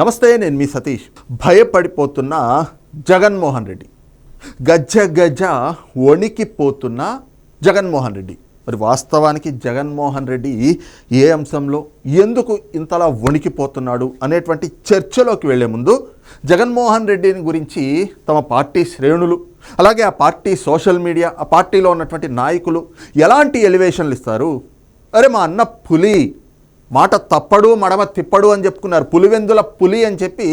నమస్తే నేను మీ సతీష్. భయపడిపోతున్న జగన్మోహన్ రెడ్డి. గజ్జ గజ వణికిపోతున్న జగన్మోహన్ రెడ్డి. మరి వాస్తవానికి జగన్మోహన్ రెడ్డి ఏ అంశంలో ఎందుకు ఇంతలా వణికిపోతున్నాడు అనేటువంటి చర్చలోకి వెళ్ళే ముందు జగన్మోహన్ రెడ్డిని గురించి తమ పార్టీ శ్రేణులు అలాగే ఆ పార్టీ సోషల్ మీడియా ఆ పార్టీలో ఉన్నటువంటి నాయకులు ఎలాంటి ఎలివేషన్లు ఇస్తారు? అరే మా అన్న పులి మాట తప్పడు మడమ తిప్పడు అని చెప్పుకున్నారు. పులివెందుల పులి అని చెప్పి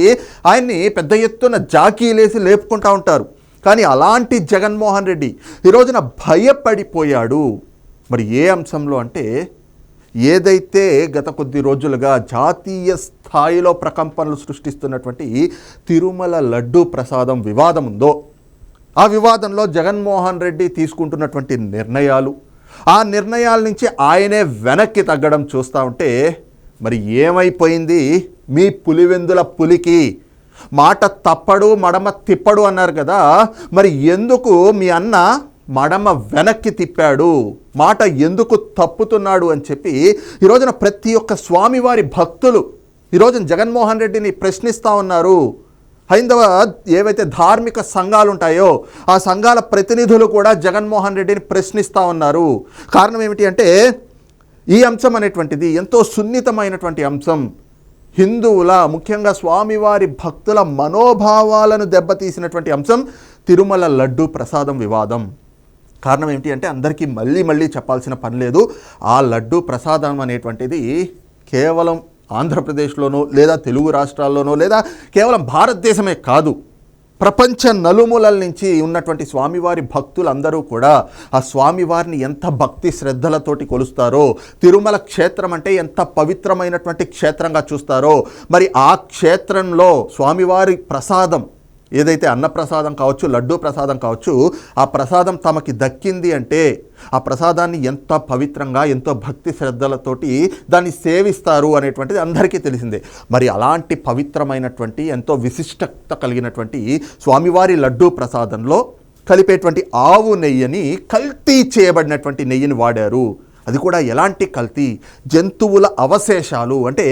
ఆయన్ని పెద్ద ఎత్తున జాకీలేసి లేపుకుంటా ఉంటారు. కానీ అలాంటి జగన్మోహన్ రెడ్డి ఈ రోజున భయపడిపోయాడు. మరి ఏ అంశంలో అంటే ఏదైతే గత కొద్ది రోజులుగా జాతీయ స్థాయిలో ప్రకంపనలు సృష్టిస్తున్నటువంటి తిరుమల లడ్డూ ప్రసాదం వివాదం ఉందో ఆ వివాదంలో జగన్మోహన్ రెడ్డి తీసుకుంటున్నటువంటి నిర్ణయాలు ఆ నిర్ణయాల నుంచి ఆయనే వెనక్కి తగ్గడం చూస్తూ ఉంటే మరి ఏమైపోయింది? మీ పులివెందుల పులికి మాట తప్పడు మడమ తిప్పడు అన్నారు కదా మరి ఎందుకు మీ అన్న మడమ వెనక్కి తిప్పాడు? మాట ఎందుకు తప్పుతున్నాడు అని చెప్పి ఈ రోజున ప్రతి ఒక్క స్వామివారి భక్తులు ఈరోజున జగన్మోహన్ రెడ్డిని ప్రశ్నిస్తూ ఉన్నారు. హైందవ ఏవైతే ధార్మిక సంఘాలు ఉంటాయో ఆ సంఘాల ప్రతినిధులు కూడా జగన్మోహన్ రెడ్డిని ప్రశ్నిస్తూ ఉన్నారు. కారణం ఏమిటి అంటే ఈ అంశం అనేటువంటిది ఎంతో సున్నితమైనటువంటి అంశం. హిందువుల ముఖ్యంగా స్వామివారి భక్తుల మనోభావాలను దెబ్బతీసినటువంటి అంశం తిరుమల లడ్డు ప్రసాదం వివాదం. కారణం ఏమిటి అంటే అందరికీ మళ్ళీ మళ్ళీ చెప్పాల్సిన పని లేదు. ఆ లడ్డు ప్రసాదం అనేటువంటిది కేవలం ఆంధ్రప్రదేశ్లోనో లేదా తెలుగు రాష్ట్రాల్లోనో లేదా కేవలం భారతదేశమే కాదు ప్రపంచ నలుమూలల నుంచి ఉన్నటువంటి స్వామివారి భక్తులందరూ కూడా ఆ స్వామివారిని ఎంత భక్తి శ్రద్ధలతోటి కొలుస్తారో తిరుమల క్షేత్రం అంటే ఎంత పవిత్రమైనటువంటి క్షేత్రంగా చూస్తారో మరి ఆ క్షేత్రంలో స్వామివారి ప్రసాదం ఏదైతే అన్నప్రసాదం కావచ్చు లడ్డూ ప్రసాదం కావచ్చు ఆ ప్రసాదం తమకి దక్కింది అంటే ఆ ప్రసాదాన్ని ఎంత పవిత్రంగా ఎంతో భక్తి శ్రద్ధలతోటి దాన్ని సేవిస్తారు అనేటువంటిది అందరికీ తెలిసిందే. మరి అలాంటి పవిత్రమైనటువంటి ఎంతో విశిష్టత కలిగినటువంటి స్వామివారి లడ్డూ ప్రసాదంలో కలిపేటువంటి ఆవు నెయ్యిని కల్తీ చేయబడినటువంటి నెయ్యిని వాడారు. అది కూడా ఎలాంటి కల్తీ? జంతువుల అవశేషాలు అంటే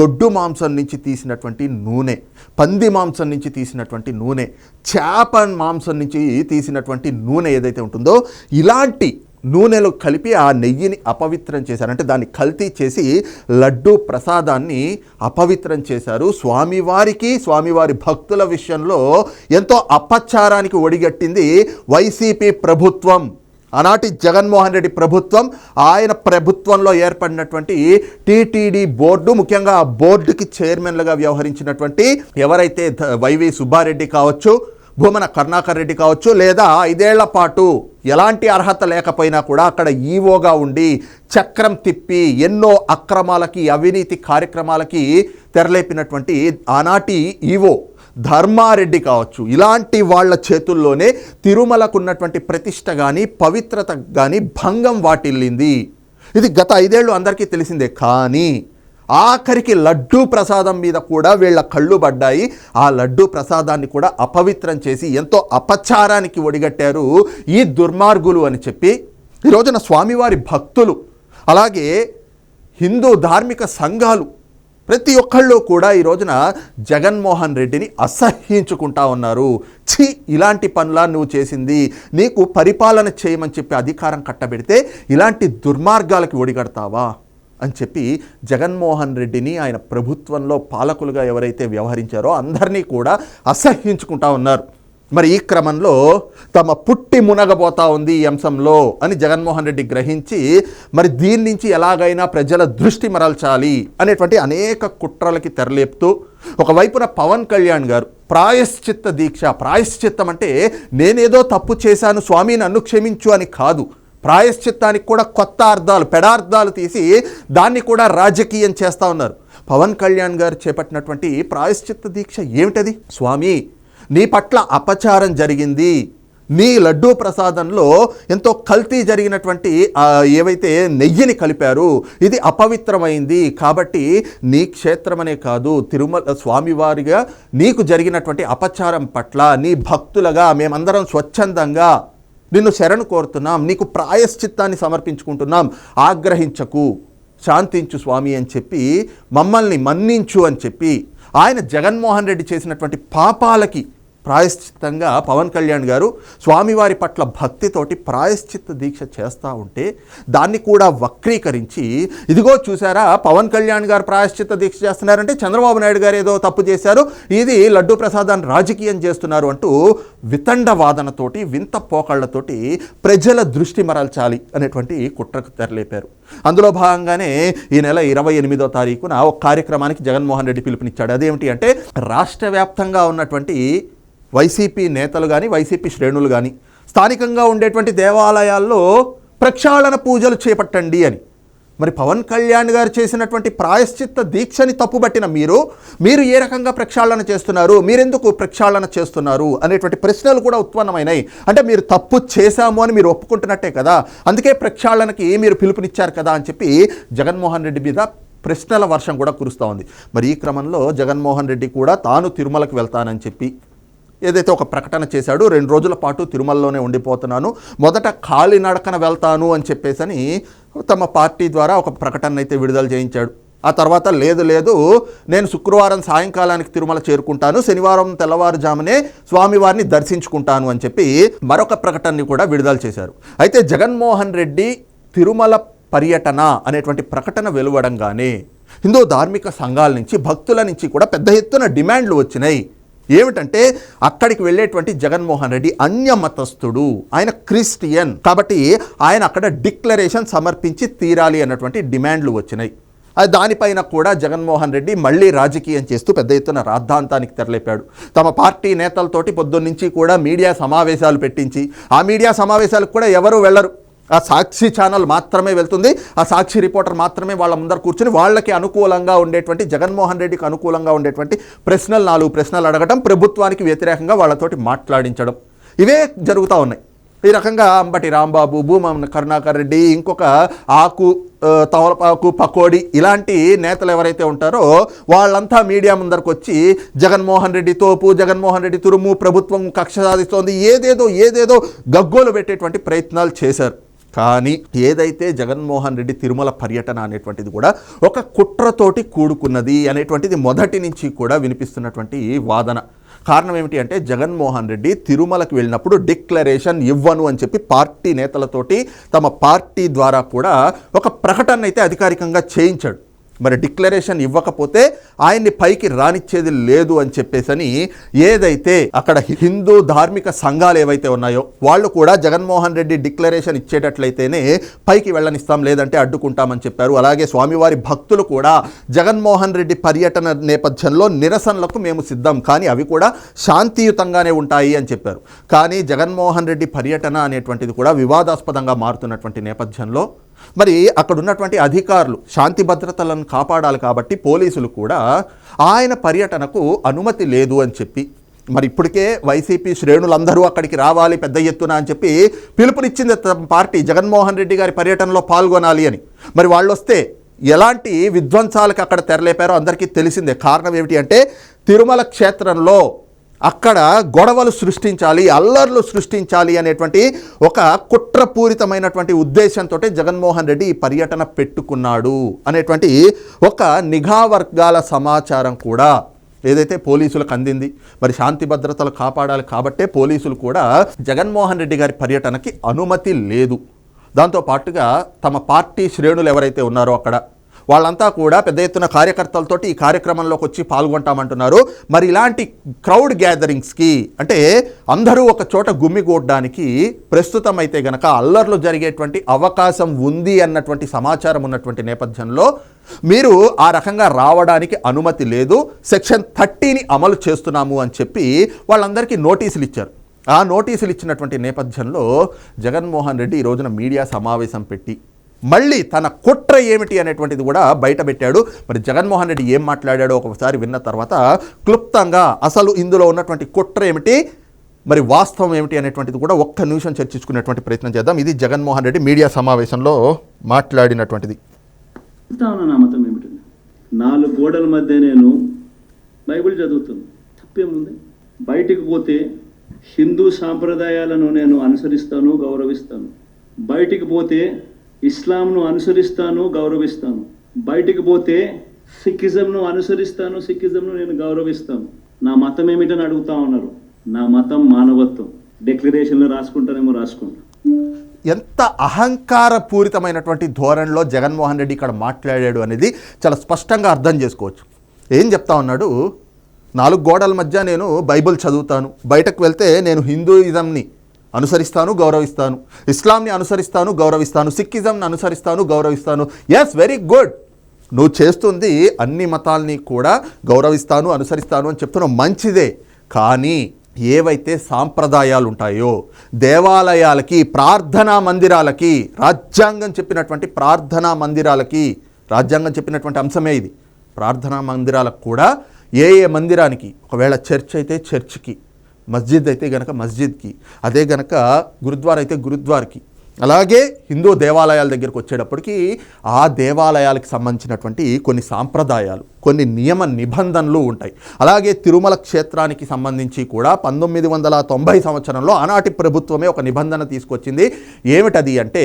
గొడ్డు మాంసం నుంచి తీసినటువంటి నూనె పంది మాంసం నుంచి తీసినటువంటి నూనె చేప మాంసం నుంచి తీసినటువంటి నూనె ఏదైతే ఉంటుందో ఇలాంటి నూనెలో కలిపి ఆ నెయ్యిని అపవిత్రం చేశారు. అంటే దాన్ని కల్తీ చేసి లడ్డు ప్రసాదాన్ని అపవిత్రం చేశారు. స్వామివారికి స్వామివారి భక్తుల విషయంలో ఎంతో అపచారానికి ఒడిగట్టింది వైసీపీ ప్రభుత్వం. ఆనాటి జగన్మోహన్ రెడ్డి ప్రభుత్వం ఆయన ప్రభుత్వంలో ఏర్పడినటువంటి టీటీడీ బోర్డు ముఖ్యంగా ఆ బోర్డుకి చైర్మన్లుగా వ్యవహరించినటువంటి ఎవరైతే వైవి సుబ్బారెడ్డి కావచ్చు భూమన కరుణాకర్ రెడ్డి కావచ్చు లేదా ఐదేళ్ళ పాటు ఎలాంటి అర్హత లేకపోయినా కూడా అక్కడ ఈవోగా ఉండి చక్రం తిప్పి ఎన్నో అక్రమాలకి అవినీతి కార్యక్రమాలకి తెరలేపినటువంటి ఆనాటి ఈవో ధర్మారెడ్డి కావచ్చు. ఇలాంటి వాళ్ళ చేతుల్లోనే తిరుమలకు ఉన్నటువంటి ప్రతిష్ట కానీ పవిత్రత కానీ భంగం వాటిల్లింది. ఇది గత ఐదేళ్ళు అందరికీ తెలిసిందే. కానీ ఆఖరికి లడ్డూ ప్రసాదం మీద కూడా వీళ్ళ కళ్ళు పడ్డాయి. ఆ లడ్డూ ప్రసాదాన్ని కూడా అపవిత్రం చేసి ఎంతో అపచారానికి ఒడిగట్టారు ఈ దుర్మార్గులు అని చెప్పి ఈ రోజున స్వామివారి భక్తులు. అలాగే హిందూ ధార్మిక సంఘాలు ప్రతి ఒక్కళ్ళు కూడా ఈ రోజున జగన్మోహన్ రెడ్డిని అసహ్యించుకుంటా ఉన్నారు. ఛీ ఇలాంటి పనులా నువ్వు చేసింది. నీకు పరిపాలన చేయమని చెప్పి అధికారం కట్టబెడితే ఇలాంటి దుర్మార్గాలకి ఒడిగడతావా? అని చెప్పి జగన్మోహన్ రెడ్డిని ఆయన ప్రభుత్వంలో పాలకులుగా ఎవరైతే వ్యవహరించారో అందరినీ కూడా అసహ్యించుకుంటా ఉన్నారు. మరి ఈ క్రమంలో తమ పుట్టి మునగబోతా ఉంది ఈ అంశంలో అని జగన్మోహన్ రెడ్డి గ్రహించి మరి దీని నుంచి ఎలాగైనా ప్రజల దృష్టి మరల్చాలి అనేటువంటి అనేక కుట్రలకి తెరలేపుతూ ఒకవైపున పవన్ కళ్యాణ్ గారు ప్రాయశ్చిత్త దీక్ష ప్రాయశ్చిత్తం అంటే నేనేదో తప్పు చేశాను స్వామి నన్ను క్షమించు అని కాదు. ప్రాయశ్చిత్తానికి కూడా కొత్త అర్థాలు పెడార్థాలు తీసి దాన్ని కూడా రాజకీయం చేస్తూ ఉన్నారు. పవన్ కళ్యాణ్ గారు చేపట్టినటువంటి ప్రాయశ్చిత్త దీక్ష ఏమిటది? స్వామి నీ పట్ల అపచారం జరిగింది. నీ లడ్డూ ప్రసాదంలో ఎంతో కల్తీ జరిగినటువంటి ఏవైతే నెయ్యిని కలిపారు ఇది అపవిత్రమైంది. కాబట్టి నీ క్షేత్రమనే కాదు తిరుమల స్వామివారిగా నీకు జరిగినటువంటి అపచారం పట్ల నీ భక్తులుగా మేమందరం స్వచ్ఛందంగా నిన్ను శరణు కోరుతున్నాం. నీకు ప్రాయశ్చిత్తాన్ని సమర్పించుకుంటున్నాం. ఆగ్రహించకు శాంతించు స్వామి అని చెప్పి మమ్మల్ని మన్నించు అని చెప్పి ఆయన జగన్మోహన్ రెడ్డి చేసినటువంటి పాపాలకి ప్రాయశ్చిత్తంగా పవన్ కళ్యాణ్ గారు స్వామివారి పట్ల భక్తితోటి ప్రాయశ్చిత్త దీక్ష చేస్తూ ఉంటే దాన్ని కూడా వక్రీకరించి ఇదిగో చూసారా పవన్ కళ్యాణ్ గారు ప్రాయశ్చిత్త దీక్ష చేస్తున్నారంటే చంద్రబాబు నాయుడు గారు ఏదో తప్పు చేశారు ఇది లడ్డు ప్రసాదాన్ని రాజకీయం చేస్తున్నారు అంటూ వితండ వాదనతోటి వింత పోకళ్ళతోటి ప్రజల దృష్టి మరల్చాలి అనేటువంటి కుట్రకు తెరలేపారు. అందులో భాగంగానే ఈ నెల ఇరవై ఎనిమిదో తారీఖున ఒక కార్యక్రమానికి జగన్మోహన్ రెడ్డి పిలుపునిచ్చాడు. అదేమిటి అంటే రాష్ట్ర వ్యాప్తంగా ఉన్నటువంటి వైసీపీ నేతలు కానీ వైసీపీ శ్రేణులు కానీ స్థానికంగా ఉండేటువంటి దేవాలయాల్లో ప్రక్షాళన పూజలు చేపట్టండి అని. మరి పవన్ కళ్యాణ్ గారు చేసినటువంటి ప్రాయశ్చిత్త దీక్షని తప్పుబట్టిన మీరు మీరు ఏ రకంగా ప్రక్షాళన చేస్తున్నారు మీరెందుకు ప్రక్షాళన చేస్తున్నారు అనేటువంటి ప్రశ్నలు కూడా ఉత్పన్నమైనాయి. అంటే మీరు తప్పు చేశాము అని మీరు ఒప్పుకుంటున్నట్టే కదా అందుకే ప్రక్షాళనకి మీరు పిలుపునిచ్చారు కదా అని చెప్పి జగన్మోహన్ రెడ్డి మీద ప్రశ్నల వర్షం కూడా కురుస్తూ ఉంది. మరి ఈ క్రమంలో జగన్మోహన్ రెడ్డి కూడా తాను తిరుమలకు వెళ్తానని చెప్పి ఏదైతే ఒక ప్రకటన చేశాడో రెండు రోజుల పాటు తిరుమలలోనే ఉండిపోతున్నాను. మొదట కాలినడకన వెళ్తాను అని చెప్పేసని తమ పార్టీ ద్వారా ఒక ప్రకటన అయితే విడుదల చేయించాడు. ఆ తర్వాత లేదు లేదు నేను శుక్రవారం సాయంకాలానికి తిరుమల చేరుకుంటాను. శనివారం తెల్లవారుజామునే స్వామివారిని దర్శించుకుంటాను అని చెప్పి మరొక ప్రకటనని కూడా విడుదల చేశారు. అయితే జగన్మోహన్ రెడ్డి తిరుమల పర్యటన అనేటువంటి ప్రకటన వెలువడంగానే హిందూ ధార్మిక సంఘాల నుంచి భక్తుల నుంచి కూడా పెద్ద ఎత్తున డిమాండ్లు వచ్చినాయి. ఏమిటంటే అక్కడికి వెళ్ళేటువంటి జగన్మోహన్ రెడ్డి అన్యమతస్థుడు. ఆయన క్రిస్టియన్. కాబట్టి ఆయన అక్కడ డిక్లరేషన్ సమర్పించి తీరాలి అన్నటువంటి డిమాండ్లు వచ్చినాయి. అది దానిపైన కూడా జగన్మోహన్ రెడ్డి మళ్ళీ రాజకీయం చేస్తూ పెద్ద ఎత్తున రాద్ధాంతానికి తెరలేపాడు. తమ పార్టీ నేతలతోటి పొద్దున్నుంచి కూడా మీడియా సమావేశాలు పెట్టించి ఆ మీడియా సమావేశాలకు కూడా ఎవరు వెళ్ళరు. ఆ సాక్షి ఛానల్ మాత్రమే వెళ్తుంది. ఆ సాక్షి రిపోర్టర్ మాత్రమే వాళ్ళ ముందర కూర్చొని వాళ్ళకి అనుకూలంగా ఉండేటువంటి జగన్మోహన్ రెడ్డికి అనుకూలంగా ఉండేటువంటి ప్రశ్నలు నాలుగు ప్రశ్నలు అడగడం ప్రభుత్వానికి వ్యతిరేకంగా వాళ్ళతోటి మాట్లాడించడం. ఇవే జరుగుతూ ఉన్నాయి. ఈ రకంగా అంబటి రాంబాబు భూమన్ కరుణాకర్ రెడ్డి ఇంకొక ఆకు తవలపాకు పకోడి ఇలాంటి నేతలు ఎవరైతే ఉంటారో వాళ్ళంతా మీడియా ముందరకు వచ్చి జగన్మోహన్ రెడ్డి తోపు జగన్మోహన్ రెడ్డి తురుము ప్రభుత్వం కక్ష సాధిస్తోంది ఏదేదో ఏదేదో గగ్గోలు పెట్టేటువంటి ప్రయత్నాలు చేశారు. కానీ ఏదైతే జగన్మోహన్ రెడ్డి తిరుమల పర్యటన అనేటువంటిది కూడా ఒక కుట్రతోటి కూడుకున్నది అనేటువంటిది మొదటి నుంచి కూడా వినిపిస్తున్నటువంటి వాదన. కారణం ఏమిటి అంటే జగన్మోహన్ రెడ్డి తిరుమలకు వెళ్ళినప్పుడు డిక్లరేషన్ ఇవ్వను అని చెప్పి పార్టీ నేతలతోటి తమ పార్టీ ద్వారా కూడా ఒక ప్రకటన అయితే అధికారికంగా చేయించాడు. మరి డిక్లరేషన్ ఇవ్వకపోతే ఆయన్ని పైకి రానిచ్చేది లేదు అని చెప్పేసని ఏదైతే అక్కడ హిందూ ధార్మిక సంఘాలు ఏవైతే ఉన్నాయో వాళ్ళు కూడా జగన్మోహన్ రెడ్డి డిక్లరేషన్ ఇచ్చేటట్లయితేనే పైకి వెళ్ళనిస్తాం లేదంటే అడ్డుకుంటామని చెప్పారు. అలాగే స్వామివారి భక్తులు కూడా జగన్మోహన్ రెడ్డి పర్యటన నేపథ్యంలో నిరసనలకు మేము సిద్ధం. కానీ అవి కూడా శాంతియుతంగానే ఉంటాయి అని చెప్పారు. కానీ జగన్మోహన్ రెడ్డి పర్యటన అనేటువంటిది కూడా వివాదాస్పదంగా మారుతున్నటువంటి నేపథ్యంలో మరి అక్కడ ఉన్నటువంటి అధికారులు శాంతి భద్రతలను కాపాడాలి కాబట్టి పోలీసులు కూడా ఆయన పర్యటనకు అనుమతి లేదు అని చెప్పి మరి ఇప్పటికే వైసీపీ శ్రేణులందరూ అక్కడికి రావాలి పెద్ద ఎత్తున అని చెప్పి పిలుపునిచ్చింది పార్టీ జగన్మోహన్ రెడ్డి గారి పర్యటనలో పాల్గొనాలి అని. మరి వాళ్ళు వస్తే ఎలాంటి విధ్వంసాలకు అక్కడ తెరలేపారో అందరికీ తెలిసిందే. కారణం ఏమిటి అంటే తిరుమల క్షేత్రంలో అక్కడ గొడవలు సృష్టించాలి అల్లర్లు సృష్టించాలి అనేటువంటి ఒక కుట్రపూరితమైనటువంటి ఉద్దేశంతో జగన్మోహన్ రెడ్డి ఈ పర్యటన పెట్టుకున్నాడు అనేటువంటి ఒక నిఘా వర్గాల సమాచారం కూడా ఏదైతే పోలీసులకు అందింది మరి శాంతి భద్రతలు కాపాడాలి కాబట్టే పోలీసులు కూడా జగన్మోహన్ రెడ్డి గారి పర్యటనకి అనుమతి లేదు. దాంతో పాటుగా తమ పార్టీ శ్రేణులు ఎవరైతే ఉన్నారో అక్కడ వాళ్ళంతా కూడా పెద్ద ఎత్తున కార్యకర్తలతోటి ఈ కార్యక్రమంలోకి వచ్చి పాల్గొంటామంటున్నారు. మరి ఇలాంటి క్రౌడ్ గ్యాదరింగ్స్కి అంటే అందరూ ఒక చోట గుమ్మిగూడడానికి ప్రస్తుతం అయితే గనక అల్లర్లు జరిగేటువంటి అవకాశం ఉంది అన్నటువంటి సమాచారం ఉన్నటువంటి నేపథ్యంలో మీరు ఆ రకంగా రావడానికి అనుమతి లేదు. సెక్షన్ థర్టీని అమలు చేస్తున్నాము అని చెప్పి వాళ్ళందరికీ నోటీసులు ఇచ్చారు. ఆ నోటీసులు ఇచ్చినటువంటి నేపథ్యంలో జగన్మోహన్ రెడ్డి ఈ రోజున మీడియా సమావేశం పెట్టి మళ్ళీ తన కుట్ర ఏమిటి అనేటువంటిది కూడా బయటపెట్టాడు మరి జగన్మోహన్ రెడ్డి ఏం మాట్లాడాడో ఒకసారి విన్న తర్వాత క్లుప్తంగా అసలు ఇందులో ఉన్నటువంటి కుట్ర ఏమిటి మరి వాస్తవం ఏమిటి అనేటువంటిది కూడా ఒక్క నిమిషం చర్చించుకునేటువంటి ప్రయత్నం చేద్దాం. ఇది జగన్మోహన్ రెడ్డి మీడియా సమావేశంలో మాట్లాడినటువంటిది. నా మతం ఏమిటి? నాలుగు గోడల మధ్య నేను బైబిల్ చదువుతాను తప్పేముంది? బయటికి పోతే హిందూ సాంప్రదాయాలను నేను అనుసరిస్తాను గౌరవిస్తాను. బయటికి పోతే ఇస్లాంను అనుసరిస్తాను గౌరవిస్తాను. బయటికి పోతే సిక్కిజంను అనుసరిస్తాను సిక్కిజంను నేను గౌరవిస్తాను. నా మతం ఏమిటని అడుగుతా ఉన్నారు. నా మతం మానవత్వం. డిక్లరేషన్లో రాసుకుంటానేమో రాసుకుంటా. ఎంత అహంకారపూరితమైనటువంటి ధోరణిలో జగన్మోహన్ రెడ్డి ఇక్కడ మాట్లాడాడు అనేది చాలా స్పష్టంగా అర్థం చేసుకోవచ్చు. ఏం చెప్తా ఉన్నాడు? నాలుగు గోడల మధ్య నేను బైబిల్ చదువుతాను. బయటకు వెళ్తే నేను హిందూయిజంని అనుసరిస్తాను గౌరవిస్తాను. ఇస్లాంని అనుసరిస్తాను గౌరవిస్తాను. సిక్కిజంని అనుసరిస్తాను గౌరవిస్తాను. ఎస్ వెరీ గుడ్ నువ్వు చేస్తుంది అన్ని మతాల్ని కూడా గౌరవిస్తాను అనుసరిస్తాను అని చెప్తున్నావు. మంచిదే. కానీ ఏవైతే సాంప్రదాయాలు ఉంటాయో దేవాలయాలకి ప్రార్థనా మందిరాలకి రాజ్యాంగం చెప్పినటువంటి ప్రార్థనా మందిరాలకి రాజ్యాంగం చెప్పినటువంటి అంశమే ఇది. ప్రార్థనా మందిరాలకు కూడా ఏ ఏ మందిరానికి? ఒకవేళ చర్చ్ అయితే చర్చ్కి. మస్జిద్ అయితే గనక మస్జిద్కి అదే గనక గురుద్వార అయితే గురుద్వార్కి. అలాగే హిందూ దేవాలయాల దగ్గరికి వచ్చేటప్పటికి ఆ దేవాలయాలకు సంబంధించినటువంటి కొన్ని సాంప్రదాయాలు కొన్ని నియమ నిబంధనలు ఉంటాయి. అలాగే తిరుమల క్షేత్రానికి సంబంధించి కూడా పంతొమ్మిది వందల తొంభై సంవత్సరంలో ఆనాటి ప్రభుత్వమే ఒక నిబంధన తీసుకొచ్చింది. ఏమిటది అంటే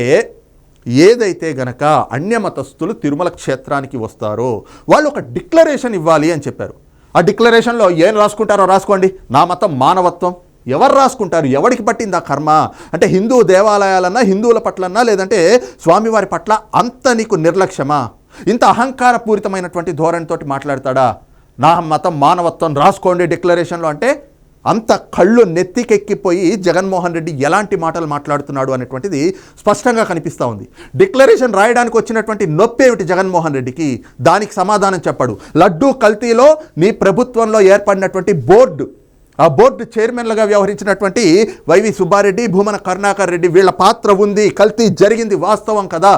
ఏదైతే గనక అన్యమతస్థులు తిరుమల క్షేత్రానికి వస్తారో వాళ్ళు ఒక డిక్లరేషన్ ఇవ్వాలి అని చెప్పారు. ఆ డిక్లరేషన్లో ఏం రాసుకుంటారో రాసుకోండి. నా మతం మానవత్వం. ఎవరు రాసుకుంటారు? ఎవరికి పట్టింది ఆ కర్మ? అంటే హిందూ దేవాలయాలన్నా హిందువుల పట్లన్నా లేదంటే స్వామివారి పట్ల అంత నీకు నిర్లక్ష్యమా? ఇంత అహంకారపూరితమైనటువంటి ధోరణితోటి మాట్లాడతాడా? నా మతం మానవత్వం రాసుకోండి డిక్లరేషన్లో అంటే అంత కళ్ళు నెత్తికెక్కిపోయి జగన్మోహన్ రెడ్డి ఎలాంటి మాటలు మాట్లాడుతున్నాడు అనేటువంటిది స్పష్టంగా కనిపిస్తూ ఉంది. డిక్లరేషన్ రాయడానికి వచ్చినటువంటి నొప్పి ఏమిటి జగన్మోహన్ రెడ్డికి? దానికి సమాధానం చెప్పాడు. లడ్డూ కల్తీలో నీ ప్రభుత్వంలో ఏర్పడినటువంటి బోర్డు ఆ బోర్డు చైర్మన్లుగా వ్యవహరించినటువంటి వైవి సుబ్బారెడ్డి భూమన కరుణాకర్ రెడ్డి వీళ్ళ పాత్ర ఉంది కల్తీ జరిగింది వాస్తవం కదా.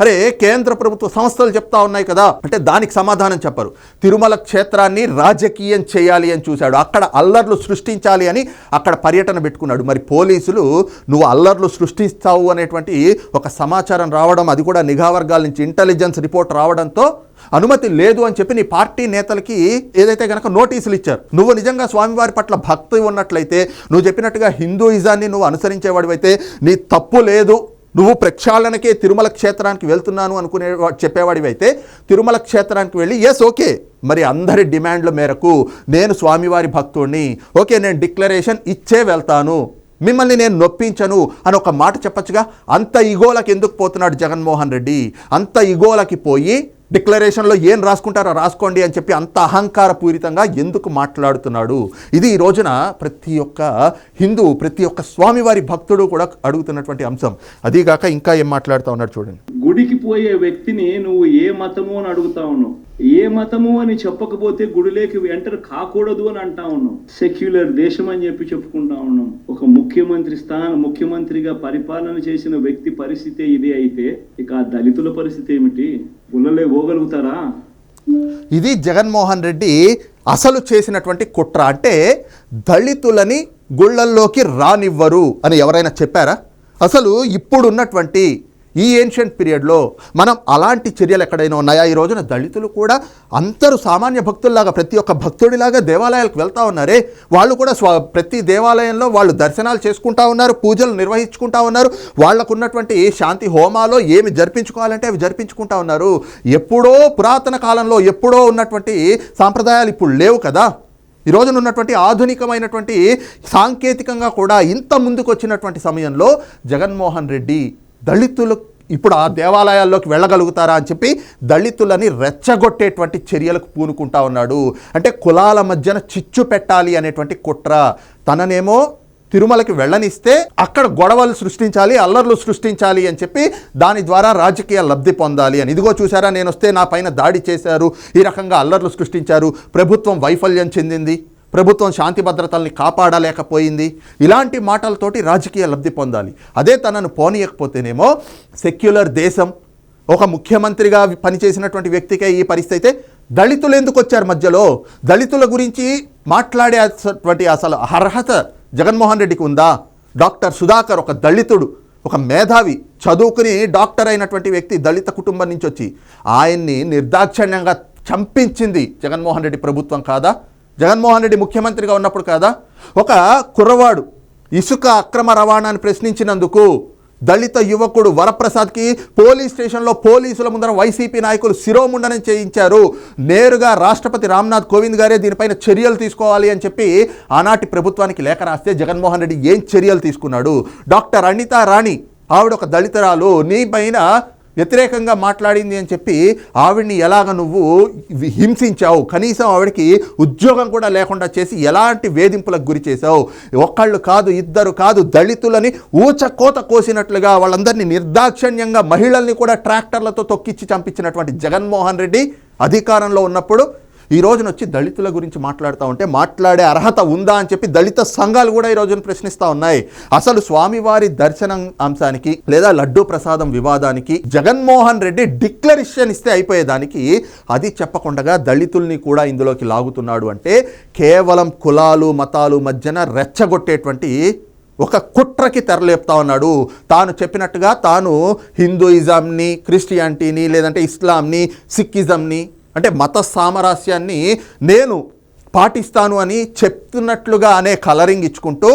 అరే కేంద్ర ప్రభుత్వ సంస్థలు చెప్తా ఉన్నాయి కదా. అంటే దానికి సమాధానం చెప్పరు. తిరుమల క్షేత్రాన్ని రాజకీయం చేయాలి అని చూశాడు. అక్కడ అల్లర్లు సృష్టించాలి అని అక్కడ పర్యటన పెట్టుకున్నాడు. మరి పోలీసులు నువ్వు అల్లర్లు సృష్టిస్తావు అనేటువంటి ఒక సమాచారం రావడం అది కూడా నిఘా వర్గాల నుంచి ఇంటెలిజెన్స్ రిపోర్ట్ రావడంతో అనుమతి లేదు అని చెప్పి నీ పార్టీ నేతలకి ఏదైతే గనక నోటీసులు ఇచ్చారు. నువ్వు నిజంగా స్వామివారి పట్ల భక్తి ఉన్నట్లయితే నువ్వు చెప్పినట్టుగా హిందూయిజాన్ని నువ్వు అనుసరించేవాడివైతే నీ తప్పు లేదు నువ్వు ప్రక్షాళనకే తిరుమల క్షేత్రానికి వెళ్తున్నాను అనుకునే చెప్పేవాడివి అయితే తిరుమల క్షేత్రానికి వెళ్ళి ఎస్ ఓకే మరి అందరి డిమాండ్ల మేరకు నేను స్వామివారి భక్తుడిని ఓకే నేను డిక్లరేషన్ ఇచ్చే వెళ్తాను. మిమ్మల్ని నేను నొప్పించను అని ఒక మాట చెప్పచ్చుగా? అంత ఇగోలకి ఎందుకు పోతున్నాడు జగన్మోహన్ రెడ్డి? అంత ఇగోలకి పోయి డిక్లరేషన్లో ఏం రాసుకుంటారో రాసుకోండి అని చెప్పి అంత అహంకారపూరితంగా ఎందుకు మాట్లాడుతున్నాడు? ఇది ఈ రోజున ప్రతి ఒక్క హిందూ ప్రతి ఒక్క స్వామివారి భక్తుడు కూడా అడుగుతున్నటువంటి అంశం. అదీగాక ఇంకా ఏం మాట్లాడుతూ ఉన్నాడు చూడండి. గుడికి పోయే వ్యక్తిని నువ్వు ఏ మతము అని అడుగుతా ఉన్నావు? ఏ మతము అని చెప్పకపోతే గుడిలోకి ఎంటర్ కాకూడదు అని అంటా ఉన్నాం. సెక్యులర్ దేశం అని చెప్పి చెప్పుకుంటా ఉన్నాం. ఒక ముఖ్యమంత్రి స్థానం ముఖ్యమంత్రిగా పరిపాలన చేసిన వ్యక్తి పరిస్థితి ఇది అయితే ఇక ఆ దళితుల పరిస్థితి ఏమిటి? గుళ్ళలే పోగలుగుతారా? ఇది జగన్మోహన్ రెడ్డి అసలు చేసినటువంటి కుట్ర. అంటే దళితులని గుళ్ళల్లోకి రానివ్వరు అని ఎవరైనా చెప్పారా? అసలు ఇప్పుడున్నటువంటి ఈ ఏన్షియంట్ పీరియడ్లో మనం అలాంటి చర్యలు ఎక్కడైనా ఉన్నాయా? ఈ రోజున దళితులు కూడా అందరూ సామాన్య భక్తుల్లాగా ప్రతి ఒక్క భక్తుడిలాగా దేవాలయాలకు వెళ్తూ ఉన్నారే. వాళ్ళు కూడా స్వ ప్రతి దేవాలయంలో వాళ్ళు దర్శనాలు చేసుకుంటా ఉన్నారు పూజలు నిర్వహించుకుంటా ఉన్నారు. వాళ్ళకు ఉన్నటువంటి శాంతి హోమాలో ఏమి జరిపించుకోవాలంటే అవి జరిపించుకుంటా ఉన్నారు. ఎప్పుడో పురాతన కాలంలో ఎప్పుడో ఉన్నటువంటి సాంప్రదాయాలు ఇప్పుడు లేవు కదా. ఈ రోజున ఉన్నటువంటి ఆధునికమైనటువంటి సాంకేతికంగా కూడా ఇంత ముందుకు వచ్చినటువంటి సమయంలో జగన్మోహన్ రెడ్డి దళితులు ఇప్పుడు ఆ దేవాలయాల్లోకి వెళ్ళగలుగుతారా అని చెప్పి దళితులని రెచ్చగొట్టేటువంటి చర్యలకు పూనుకుంటా ఉన్నాడు. అంటే కులాల మధ్యన చిచ్చు పెట్టాలి అనేటువంటి కుట్ర తననేమో తిరుమలకి వెళ్ళనిస్తే అక్కడ గొడవలు సృష్టించాలి అల్లర్లు సృష్టించాలి అని చెప్పి దాని ద్వారా రాజకీయ లబ్ధి పొందాలి అని. ఇదిగో చూసారా నేను వస్తే నా పైన దాడి చేశారు ఈ రకంగా అల్లర్లు సృష్టించారు ప్రభుత్వం వైఫల్యం చెందింది. ప్రభుత్వం శాంతి భద్రతల్ని కాపాడలేకపోయింది. ఇలాంటి మాటలతోటి రాజకీయ లబ్ధి పొందాలి. అదే తనను పోనీయకపోతేనేమో సెక్యులర్ దేశం. ఒక ముఖ్యమంత్రిగా పనిచేసినటువంటి వ్యక్తికే ఈ పరిస్థితి. అయితే దళితులు ఎందుకు వచ్చారు మధ్యలో? దళితుల గురించి మాట్లాడేటువంటి అసలు అర్హత జగన్మోహన్ రెడ్డికి ఉందా? డాక్టర్ సుధాకర్ ఒక దళితుడు ఒక మేధావి చదువుకుని డాక్టర్ అయినటువంటి వ్యక్తి దళిత కుటుంబం నుంచి వచ్చి ఆయన్ని నిర్దాక్షిణ్యంగా చంపించింది జగన్మోహన్ రెడ్డి ప్రభుత్వం కాదా? జగన్మోహన్ రెడ్డి ముఖ్యమంత్రిగా ఉన్నప్పుడు కాదా? ఒక కుర్రవాడు ఇసుక అక్రమ రవాణాను ప్రశ్నించినందుకు దళిత యువకుడు వరప్రసాద్కి పోలీస్ స్టేషన్లో పోలీసుల ముందర వైసీపీ నాయకులు శిరోముండనం చేయించారు. నేరుగా రాష్ట్రపతి రామ్నాథ్ కోవింద్ గారే దీనిపైన చర్యలు తీసుకోవాలి అని చెప్పి ఆనాటి ప్రభుత్వానికి లేఖ రాస్తే జగన్మోహన్ రెడ్డి ఏం చర్యలు తీసుకున్నాడు? డాక్టర్ అనితా రాణి ఆవిడ ఒక దళితరాలు. నీ పైన వ్యతిరేకంగా మాట్లాడింది అని చెప్పి ఆవిడ్ని ఎలాగ నువ్వు హింసించావు? కనీసం ఆవిడకి ఉద్యోగం కూడా లేకుండా చేసి ఎలాంటి వేధింపులకు గురి చేశావు? ఒక్కళ్ళు కాదు ఇద్దరు కాదు దళితులని ఊచకోత కోసినట్లుగా వాళ్ళందరినీ నిర్దాక్షణ్యంగా మహిళల్ని కూడా ట్రాక్టర్లతో తొక్కిచ్చి చంపించినటువంటి జగన్మోహన్ రెడ్డి అధికారంలో ఉన్నప్పుడు ఈ రోజున వచ్చి దళితుల గురించి మాట్లాడుతూ ఉంటే మాట్లాడే అర్హత ఉందా అని చెప్పి దళిత సంఘాలు కూడా ఈ రోజున ప్రశ్నిస్తూ ఉన్నాయి. అసలు స్వామివారి దర్శనం అంశానికి లేదా లడ్డూ ప్రసాదం వివాదానికి జగన్మోహన్ రెడ్డి డిక్లరేషన్ ఇస్తే అయిపోయేదానికి అది చెప్పకుండా దళితుల్ని కూడా ఇందులోకి లాగుతున్నాడు అంటే కేవలం కులాలు మతాలు మధ్యన రెచ్చగొట్టేటువంటి ఒక కుట్రకి తెరలేపుతా ఉన్నాడు. తాను చెప్పినట్టుగా తాను హిందూయిజంని క్రిస్టియానిటీని లేదంటే ఇస్లాంని సిక్కిజంని అంటే మత సామరస్యాన్ని నేను పాటిస్తాను అని చెప్తున్నట్లుగా అనే కలరింగ్ ఇచ్చుకుంటూ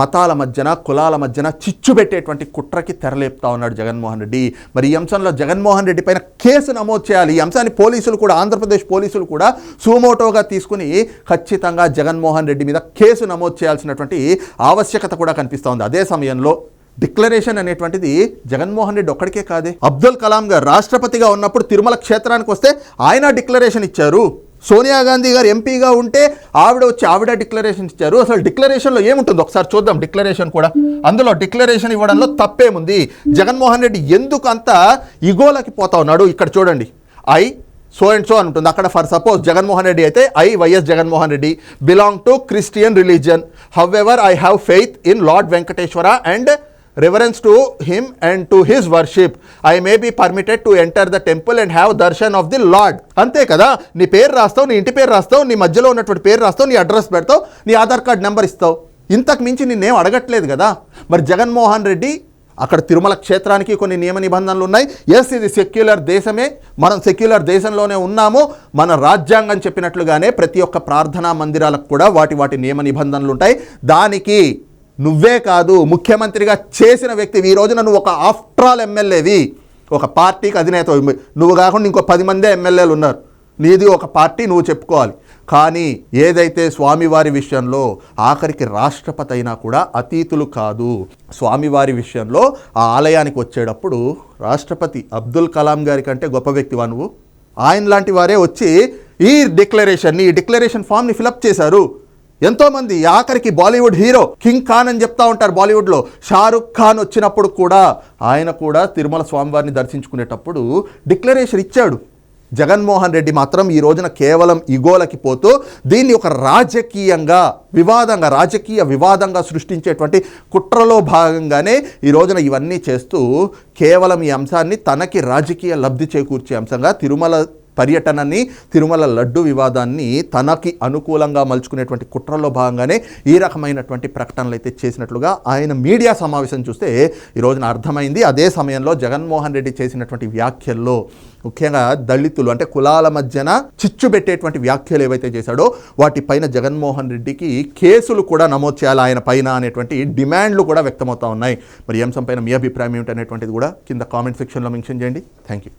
మతాల మధ్యన కులాల మధ్యన చిచ్చు పెట్టేటువంటి కుట్రకి తెరలేపుతా ఉన్నాడు జగన్మోహన్ రెడ్డి. మరి ఈ అంశంలో జగన్మోహన్ రెడ్డి పైన కేసు నమోదు చేయాలి. ఈ అంశాన్ని పోలీసులు కూడా ఆంధ్రప్రదేశ్ పోలీసులు కూడా సుమోటోగా తీసుకుని ఖచ్చితంగా జగన్మోహన్ రెడ్డి మీద కేసు నమోదు చేయాల్సినటువంటి ఆవశ్యకత కూడా కనిపిస్తూ ఉంది. అదే సమయంలో డిక్లరేషన్ అనేటువంటిది జగన్మోహన్ రెడ్డి ఒక్కడికే కాదే. అబ్దుల్ కలాం గారు రాష్ట్రపతిగా ఉన్నప్పుడు తిరుమల క్షేత్రానికి వస్తే ఆయన డిక్లరేషన్ ఇచ్చారు. సోనియా గాంధీ గారు ఎంపీగా ఉంటే ఆవిడ వచ్చి ఆవిడ డిక్లరేషన్ ఇచ్చారు. అసలు డిక్లరేషన్లో ఏముంటుంది? ఒకసారి చూద్దాం డిక్లరేషన్ కూడా. అందులో డిక్లరేషన్ ఇవ్వడంలో తప్పేముంది? జగన్మోహన్ రెడ్డి ఎందుకు అంత ఇగోలకి పోతా ఉన్నాడు? ఇక్కడ చూడండి. ఐ సో అండ్ సో అని ఉంటుంది. అక్కడ ఫర్ సపోజ్ జగన్మోహన్ రెడ్డి అయితే I Y S Jaganmohan Reddy belong to Christian religion. How I have faith in Lord Venkateswara and reverence to him and to his worship. I may be permitted to enter the temple and have darshan of the lord. అంతే కదా? నీ పేరు రాస్తావు నీ ఇంటి పేరు రాస్తావు నీ మధ్యలో ఉన్నటువంటి పేరు రాస్తావు నీ అడ్రస్ పెడతావు నీ ఆధార్ కార్డ్ నెంబర్ ఇస్తావు. ఇంతకు మించి నిన్నేం అడగట్లేదు కదా? మరి జగన్మోహన్ రెడ్డి అక్కడ తిరుమల క్షేత్రానికి కొన్ని నియమ నిబంధనలు ఉన్నాయి. ఎస్ ఇది సెక్యులర్ దేశమే. మనం సెక్యులర్ దేశంలోనే ఉన్నాము. మన రాజ్యాంగం చెప్పినట్లుగానే ప్రతి ఒక్క ప్రార్థనా మందిరాలకు కూడా వాటి వాటి నియమ నిబంధనలు ఉంటాయి. దానికి నువ్వే కాదు ముఖ్యమంత్రిగా చేసిన వ్యక్తివి ఈ రోజున నువ్వు ఒక ఆఫ్ట్రాల్ ఎమ్మెల్యేవి. ఒక పార్టీకి అధినేత నువ్వు కాకుండా ఇంకో పది మందే ఎమ్మెల్యేలు ఉన్నారు. నీది ఒక పార్టీ నువ్వు చెప్పుకోవాలి. కానీ ఏదైతే స్వామివారి విషయంలో ఆఖరికి రాష్ట్రపతి అయినా కూడా అతీతులు కాదు. స్వామివారి విషయంలో ఆ ఆలయానికి వచ్చేటప్పుడు రాష్ట్రపతి అబ్దుల్ కలాం గారి కంటే గొప్ప వ్యక్తివా నువ్వు? ఆయన లాంటి వారే వచ్చి ఈ డిక్లరేషన్ని ఈ డిక్లరేషన్ ఫామ్ని ఫిలప్ చేశారు. ఎంతోమంది ఆఖరికి బాలీవుడ్ హీరో కింగ్ ఖాన్ అని చెప్తా ఉంటారు బాలీవుడ్లో. షారుఖ్ ఖాన్ వచ్చినప్పుడు కూడా ఆయన కూడా తిరుమల స్వామివారిని దర్శించుకునేటప్పుడు డిక్లరేషన్ ఇచ్చాడు. జగన్మోహన్ రెడ్డి మాత్రం ఈ రోజున కేవలం ఇగోలకి పోతూ దీన్ని ఒక రాజకీయంగా వివాదంగా రాజకీయ వివాదంగా సృష్టించేటువంటి కుట్రలో భాగంగానే ఈ రోజున ఇవన్నీ చేస్తూ కేవలం ఈ అంశాన్ని తనకి రాజకీయ లబ్ధి చేకూర్చే అంశంగా తిరుమల పర్యటనని తిరుమల లడ్డు వివాదాన్ని తనకి అనుకూలంగా మలుచుకునేటువంటి కుట్రలో భాగంగానే ఈ రకమైనటువంటి ప్రకటనలు అయితే చేసినట్లుగా ఆయన మీడియా సమావేశం చూస్తే ఈరోజున అర్థమైంది. అదే సమయంలో జగన్మోహన్ రెడ్డి చేసినటువంటి వ్యాఖ్యల్లో ముఖ్యంగా దళితులు అంటే కులాల మధ్యన చిచ్చు పెట్టేటువంటి వ్యాఖ్యలు ఏవైతే చేశాడో వాటిపైన జగన్మోహన్ రెడ్డికి కేసులు కూడా నమోదు చేయాలి ఆయన పైన అనేటువంటి డిమాండ్లు కూడా వ్యక్తమవుతా ఉన్నాయి. మరి ఈ అంశం పైన మీ అభిప్రాయం ఏమిటనేటువంటిది కూడా కింద కామెంట్ సెక్షన్లో మెన్షన్ చేయండి. Thank you